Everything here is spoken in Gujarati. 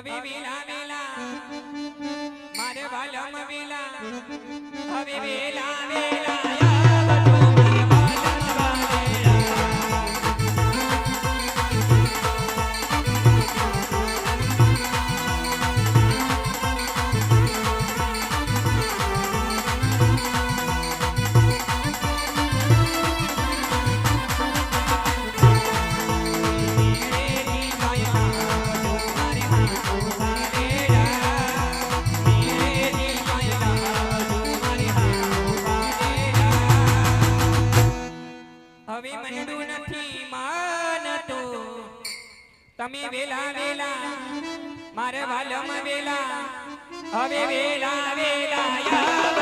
હવે વેલા વેલા મારે વાલમ વેલા હવે વેલા વેલા. હવે મનડું નથી માનતું. તમે વેલા વેલા મારે વાલમ વેલા. હવે વેલા વેલા યાવ